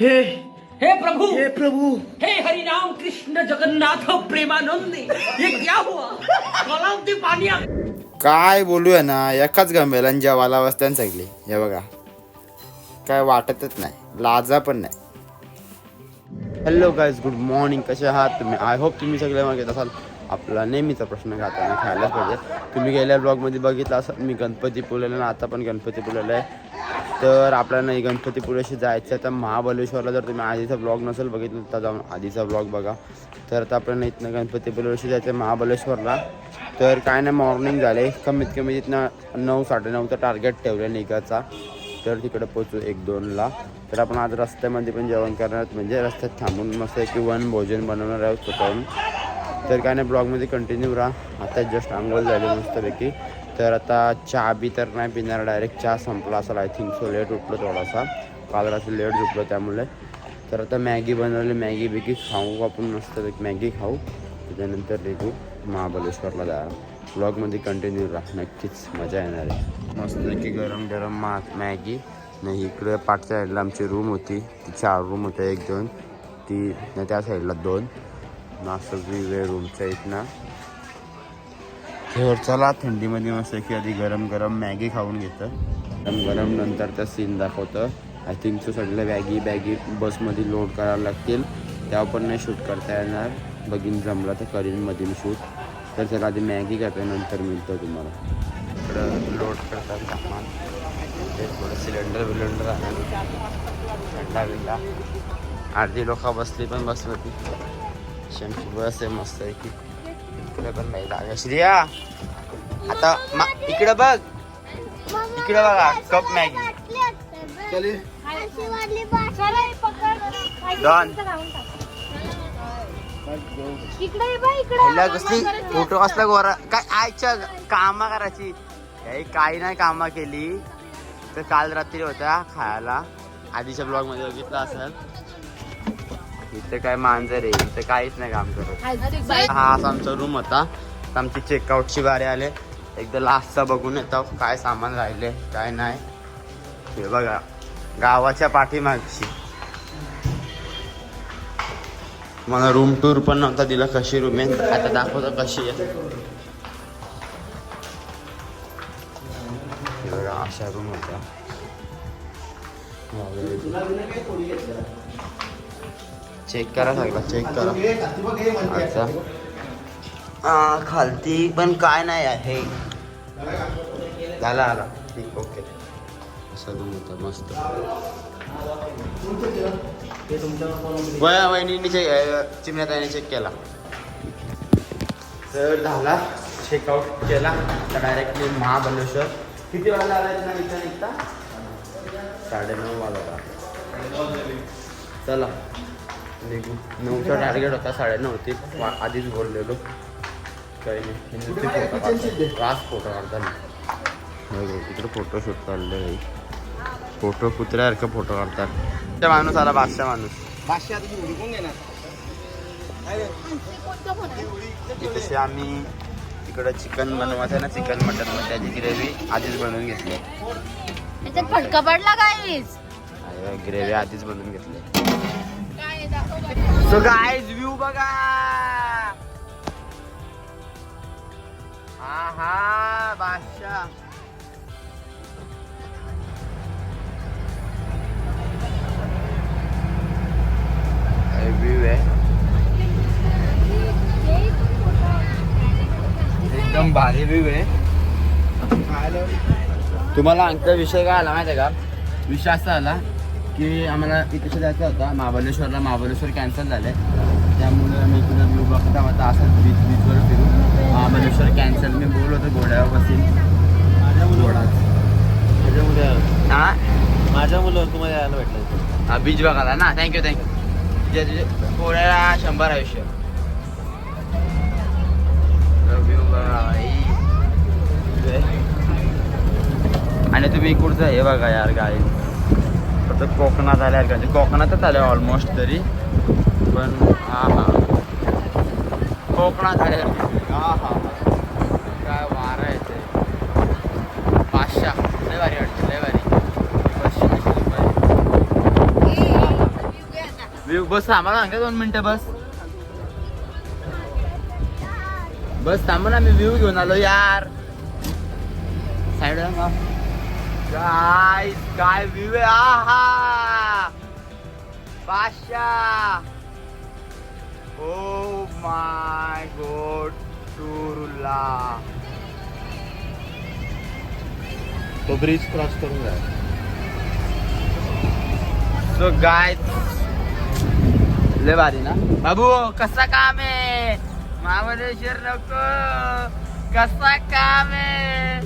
हे हे प्रभु! हे प्रभु! हे हरि राम कृष्ण जगन्नाथ प्रेमानंदी! ये क्या हुआ? गलाव ते पाणी आ- काय बोलूया ना एकाच गंभेलान जेवायला बसत्यान सगळी हे बघा. काय वाटतच नाही लाजा पण नाही. हॅलो गाईज गुड मॉर्निंग कसे आहात तुम्ही? आय होप तुम्ही सगळे मग येत असाल. आपला नेहमीचा प्रश्न खाताना खायलाच पाहिजे. तुम्ही गेल्या ब्लॉगमध्ये बघितलं असं मी गणपतीपुळेला ना आता पण गणपतीपुळेला आहे. तर आपल्याला नाही गणपतीपुळेशी जायचं आहे. तर महाबलेश्वरला जर तुम्ही आधीचा ब्लॉग नसेल बघितलं तर जाऊन आधीचा ब्लॉग बघा. तर आता आपल्याला इथनं गणपतीपुळेशी जायचं आहे महाबलेश्वरला तर काय नाही मॉर्निंग झाले. कमीत कमी तिथनं नऊ साडेनऊचं टार्गेट ठेवलं निघायचा. तर तिकडे पोचू एक दोनला तर आपण आज रस्त्यामध्ये पण जेवण करणार आहोत. म्हणजे रस्त्यात थांबून मस्त की वन भोजन बनवणार आहोत स्वतःहून. तर काय नाही ब्लॉगमध्ये कंटिन्यू राहा. आता जस्ट आंघोळ झाली मस्तपैकी. तर आता चहा बी तर नाही पिणार डायरेक्ट चहा संपला असेल आय थिंक सो लेट उठलो थोडासा. काल रात्री लेट झोपलो त्यामुळे. तर आता मॅगी बनवली मॅगी बिगी खाऊ आपण मस्त मॅगी खाऊ. त्याच्यानंतर निघू महाबलेश्वरला जा ब्लॉगमध्ये कंटिन्यू राहा. नक्कीच मजा येणार आहे. मस्तपैकी गरम गरम मा मॅगी. नाही इकडे पाठच्या साईडला आमची रूम होती. ती चार रूम होत्या एक दोन. ती त्या साईडला दोन. नाशिक वेळ रूमच्या इथनं. तर चला थंडीमध्ये मस्त की आधी गरम गरम मॅगी खाऊन घेतं. गरम गरम नंतर त्या सीन दाखवतं. आय थिंक तो सगळ्या बॅगी बॅगी बसमध्ये लोड करायला लागतील. त्या पण नाही शूट करता येणार. बघीन जमलं तर करीनमधील शूट तर चला आधी मॅगी करते नंतर मिळतं तुम्हाला. इकडं लोड करतात सामान. ते थोडं सिलेंडर विलेंडर आहे थंडा बिंडा. अर्धी लोक बसली पण बसली होती शंकी बस आहे मस्त आहे की. इकडे पण नाही जागा श्रिया आता मा इकडे बघ. इकडे बघा कप मॅगी कसली? फोटो कसला गोरा. काय आयच्या कामा करायची. काही काही नाही कामा केली. तर काल रात्री होत्या खायला. आधीच्या ब्लॉगमध्ये बघितलं असेल. इथं काय मांजर आहे इथं काहीच नाही काम करत. हा असा आमचा रूम होता. आमची चेकआउटची बारी आले. एकदा लास्टचा बघून येतो काय सामान राहिले काय नाही. हे बघा गावाच्या पाठीमागची. मला रूम टूर पण नव्हता दिला कशी रूम आहे? आता दाखवतो कशी आहे. बघा अशा रूम होत्या. चेक करा सगळं. चेक करा. अच्छा. हा, खालती पण काय नाही आहे. झाला आला ठीक ओके. असा रूम होता मस्त. वया वहिनीने चेक चिमण्याताईने चेक केला. तर झाला चेकआउट केला. तर डायरेक्टली महाबलेश्वर किती वाजता आला ना निघता निघता साडेनऊ वाजता. चला. निघू नऊचा टार्गेट होता साडेनऊ होती. वा- आधीच बोललेलो. काही नाही. रास फोटो काढताना हो, इकडे फोटोशूट चाललंय. आहे फोटो कुत्र्यासारखं फोटो काढतात. त्या माणूस आला बादशा माणूस. तसे आम्ही इकडं चिकन बनवायचं आहे ना चिकन मटन मग त्याची ग्रेव्ही आधीच बनवून घेतली. फटका पडला काहीच ग्रेव्ही आधीच बनवून घेतली. सो गाईज व्ह्यू बघा. हा हा बादशाह एकदम भारी व्ह्यू आहे. तुम्हाला अंकचा विषय काय आला माहिती आहे का? विषय असा आला. की आम्हाला इथे जायचं होता. महाबलेश्वरला महाबलेश्वर कॅन्सल झाले त्यामुळे आम्ही इकडे व्ह्यू बघता होता असं बीच बीचवर फिरू महाबलेश्वर कॅन्सल मी बोललो होतो घोड्यावर बसीन. घोडाच हा? माझ्या मुलं तुम्हाला यायला भेटलं. हा बीच बघायला ना. थँक्यू थँक्यू तुझ्या तुझे घोड्याला शंभर आयुष्य. आणि तुम्ही इकडचं हे बघा यार गाडी आता कोकणात आल्या म्हणजे कोकणातच आल्या ऑलमोस्ट तरी. पण हा हा कोकणात आल्या हा हा काय वारा येते पाचशा लय भारी वाटते लय भारी. पाचशे व्यू भारी. बस आम्हाला सांगा दोन मिनटं बस. बस थांबा ना मी व्ह्यू घेऊन आलो यार. साईडला काय काय व्ह्यू आहे? आहा! बादशा ओ माय गॉड टुरुला तो ब्रिज क्रॉस करून जा. सो गाय लय भारी ना? बाबू कसा काम आहे? महाबळेश्वर नको. कसा काम आहे?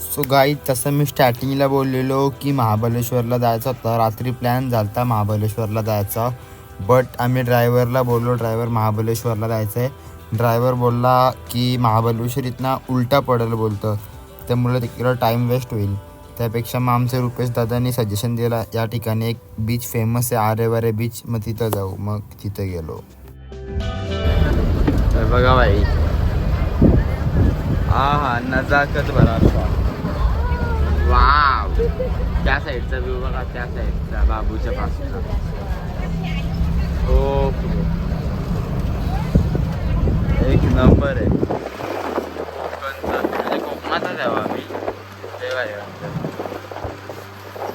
सो गाई तसं मी स्टार्टिंगला बोललेलो की महाबळेश्वरला जायचं होतं. रात्री प्लॅन झालता महाबलेश्वरला जायचा. बट आम्ही ड्रायव्हरला बोललो ड्रायव्हर महाबलेश्वरला जायचं आहे ड्रायव्हर बोलला की महाबलेश्वर इथनं उलटा पडेल बोलतं. त्यामुळे तिकडं टाईम वेस्ट होईल. त्यापेक्षा मग आमचे रुपेश दादांनी सजेशन दिला या ठिकाणी एक बीच फेमस आहे आरेवारे बीच मग तिथं जाऊ मग तिथं गेलो. बघा बाई. हा हा नजाकत बरा वाव. त्या साईडचा व्ह्यू बघा त्या साईडचा बाबूच्या पासून ओके. एक नंबर आहे कोकणचा म्हणजे कोकणातच आहे आम्ही ते भारी वाटतं.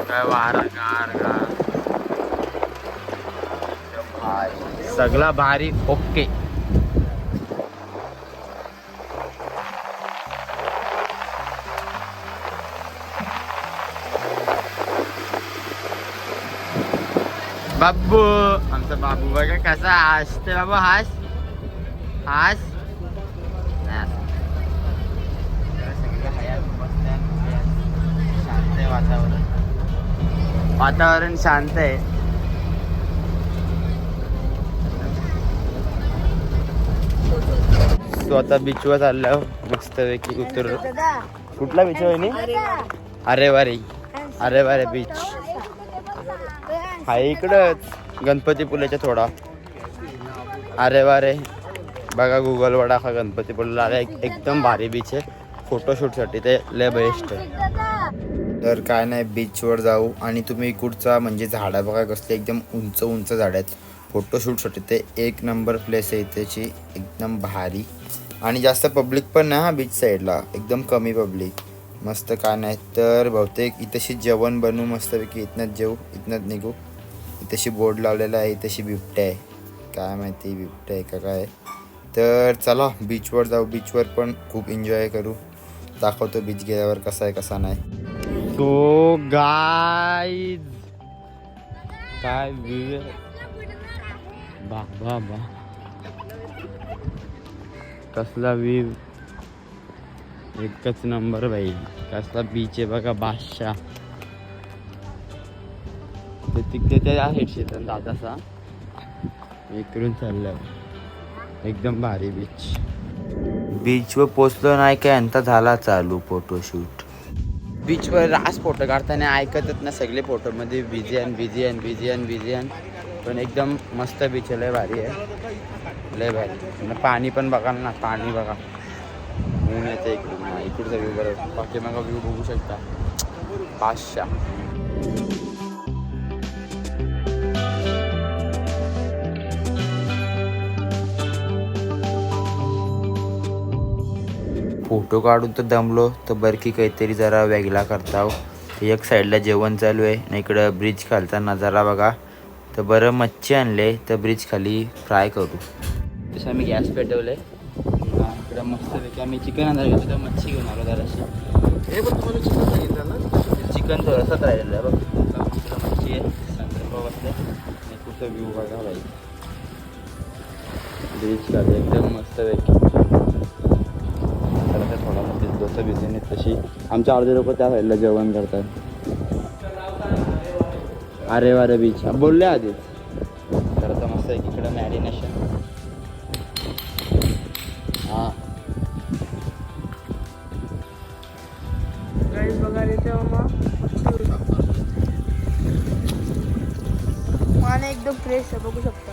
काय वारा गार गार एकदम भारी. सगळा भारी ओके. बाबू आमचा बाबू बघा कसा हसते बाबू हास. हास. वातावरण वातावरण शांत आहे. तू आता बीचवर चाललो हो. मस्तपैकी उतर कुठला बीच आहे अरे वारे अरे वारे बीच हा इकडंच गणपतीपुलेच्या थोडा. अरे वारे बघा गुगल वडा हा गणपतीपुलेला एकदम भारी बीच आहे. फोटोशूटसाठी ते लय बेस्ट आहे. तर काय नाही बीचवर जाऊ. आणि तुम्ही इकडचा म्हणजे झाडं बघा कसले एकदम उंच उंच झाड आहेत. फोटोशूटसाठी ते एक नंबर प्लेस आहे त्याची एकदम भारी. आणि जास्त पब्लिक पण नाही हा बीच साईडला एकदम कमी पब्लिक मस्त काय नाही तर बहुतेक इथेशी जेवण बनवू मस्तपैकी. इथनंच जेऊ इथनंच निघू. इथेशी बोर्ड लावलेला आहे इथेशी बिबट्या आहे. काय माहिती बिबट्या आहे का काय? तर चला बीचवर जाऊ. बीचवर पण खूप एन्जॉय करू. दाखवतो बीच गेल्यावर कसा आहे कसा नाही. तो गाय काय बा बा बा. कसला व्ह्यू एकच नंबर बाई कसला बीच आहे बघा बादशाह. ते तिकडे त्या हेड शेतात दादासा इकडून चाललं एकदम भारी बीच बीचवर पोचलो नाही काय यांचा झाला चालू फोटोशूट बीचवर रास फोटो काढताना ऐकतच ना सगळे फोटोमध्ये बिझी आणि बिझी आणि बिझी आणि बिझी आणि पण एकदम मस्त बीच आहे लय भारी आहे. लय भारी. पाणी पण बघाल ना पाणी बघा. ऊन येते इकडून इकडचा व्ह्यू बरं. बाकी मग व्ह्यू बघू शकता. पाचशा. फोटो काढून तर दमलो. तर बरकी काहीतरी जरा वेगळा करता हो. एक साईडला जेवण चालू आहे. आणि इकडं ब्रिज खालचा नजारा बघा. तर बरं मच्छी आणले तर ब्रिज खाली फ्राय करू तसं आम्ही गॅस पेटवले इकडं मस्तपैकी आम्ही चिकन आणणार घेतलं तर मच्छी घेऊन आलो जराशी. हे पण तुम्हाला चिकन सांगितलं ना? चिकन थोडंसंच राहिलेलं आहे बघ. मच्छी आहे. संदर्भ बसले आणि कुठं व्ह्यू बघा बाई ब्रिज खाली एकदम मस्तपैकी. थोडा जसं बिझीने तशी आमच्या अर्धे लोक त्या साईडला जेवण करतात. अरे वारे बीच. बोलले आधीच तर आता मस्त आहे इकडं मॅरिनेशन हां. पाणी एकदम फ्रेश आहे बघू शकता.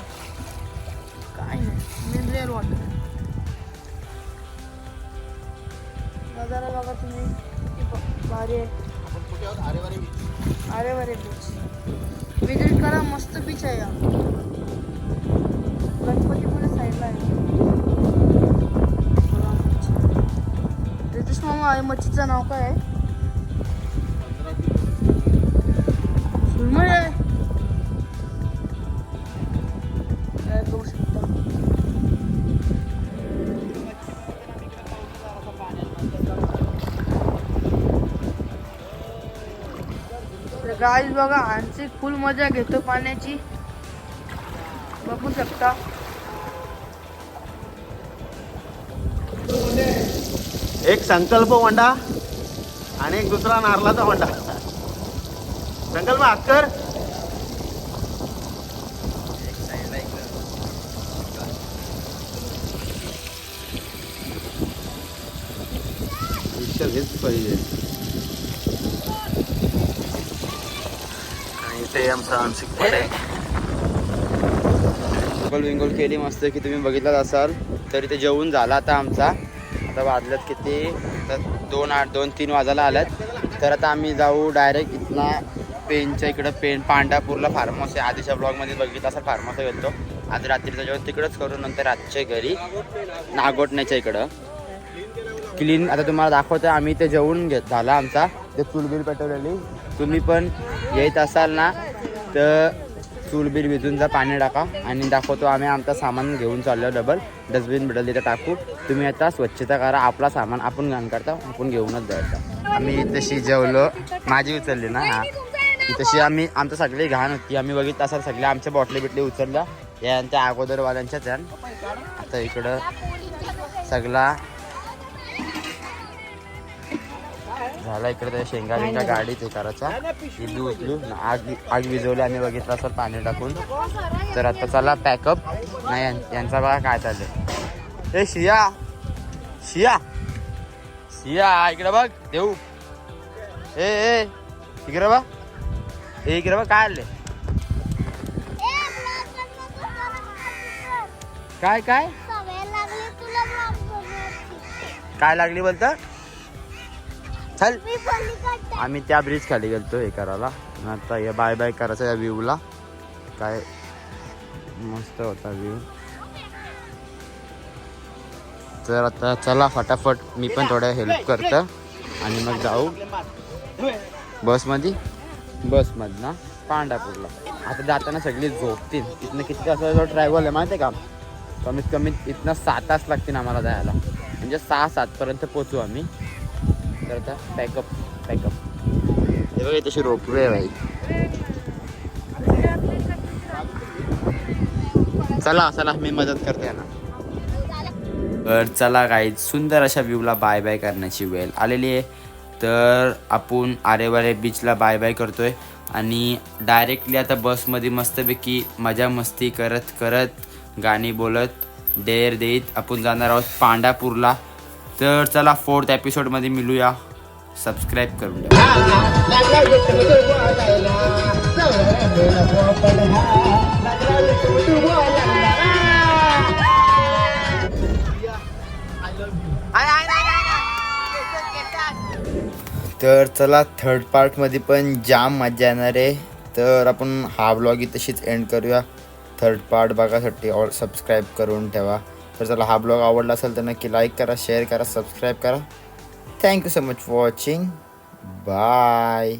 काय नाही मिनरल वॉटर नजारा बघा तुम्ही भारी आहे. अरे बरे बीच विजिट करा मस्त बीच आहे या गणपतीपुळे साईडला आहे. रितेश मामा आहे मच्छीचं नाव काय आहे? सुरमई आहे. गाईज बघा आमची फुल मजा घेतो पाण्याची. बघू शकता. एक संकल्प वंडा आणि एक दुसरा नारळाचा वंडा. संकल्प इतकं हेच पाहिजे. आणि आमचा मानसिक पटेल विंगोल विंगोल केली मस्त की तुम्ही बघितलाच असाल. तरी ते जेवून झाला आता आमचा. आता वाजल्यात किती? तर दोन आठ दोन तीन वाजायला आल्यात तर आता आम्ही जाऊ डायरेक्ट इथला पेनच्या इकडं पेन पांढरापूरला फार्म हाऊस आहे. आधीच्या ब्लॉगमध्ये बघितलं असेल फार्म हाऊस गेलो आज रात्रीचं जेवण तिकडंच करू नंतर रातच्या घरी नागोटण्याच्या इकडं. क्लीन आता तुम्हाला दाखवतो आम्ही ते जेवून घेत झाला आमचा. ते चुलबिल पेटवलेली. तुम्ही पण येत असाल ना तर चुलबिल विजून जा पाणी टाका. आणि दाखवतो आम्ही आमचं सामान घेऊन चाललो डबल डस्टबिन भेटल तिथं टाकू. तुम्ही आता स्वच्छता करा आपला सामान आपण घाण करता आपण घेऊनच जायचं. आम्ही तशी जेवलो. माझी उचलली ना हा. तशी आम्ही आमचं सगळी घाण होती. आम्ही बघितलं असाल सगळ्या आमच्या बॉटली बिटली उचलल्या. यांच्या अगोदरवाल्यांच्याच यान आता इकडं सगळा झाला. इकडे त्या शेंगा बिंगा गाडी ते करायचा. इडली उचलू आग आग विजवली आणि बघितलं असं पाणी टाकून. तर आता चला पॅकअप नाही यांचा बघा काय चाललंय. ए शिया. शिया. शिया इकडे बघ. देऊ. ए ए इकडे बघ. ए इकडे बघ काय आले काय काय? काय लागली बोलतं? चल. आम्ही त्या ब्रिज खाली गेलतो हे करायला. आता हे बाय बाय करायचं या व्ह्यूला काय मस्त होता व्ह्यू तर आता चला फटाफट मी पण थोडं हेल्प करतो. आणि मग जाऊ. बसमध्ये बसमधनं पांढरापूरला. आता जाताना सगळी झोपतील. इथनं किती असं ट्रॅव्हल आहे माहिती आहे का? कमीत कमी इथनं सात तास लागतील आम्हाला जायला. म्हणजे सहा सातपर्यंत पोचू आम्ही. तर आता पॅकअप पॅकअप हे बघा तशी रोपवे बाई. चला चला मी मदत करते ना तर चला काही सुंदर अशा व्ह्यूला बाय बाय करण्याची वेळ आलेली आहे. तर आपण आरेवारे बीचला बाय बाय करतोय. आणि डायरेक्टली आता बसमध्ये मस्तपैकी मजा मस्ती करत करत गाणी बोलत डेअर देत आपण जाणार आहोत पांडापूरला तर चला फोर्थ एपिसोडमध्ये मिळूया सबस्क्राईब करून तर चला थर्ड पार्टमध्ये पण जाम मजा येणार आहे. तर आपण हा ब्लॉग तशीच एंड करूया. थर्ड पार्ट बघासाठी ऑल सबस्क्राईब करून ठेवा. तर त्याला हा ब्लॉग आवडला असेल तर नक्की लाईक करा शेअर करा सबस्क्राईब करा. Thank you so much for watching bye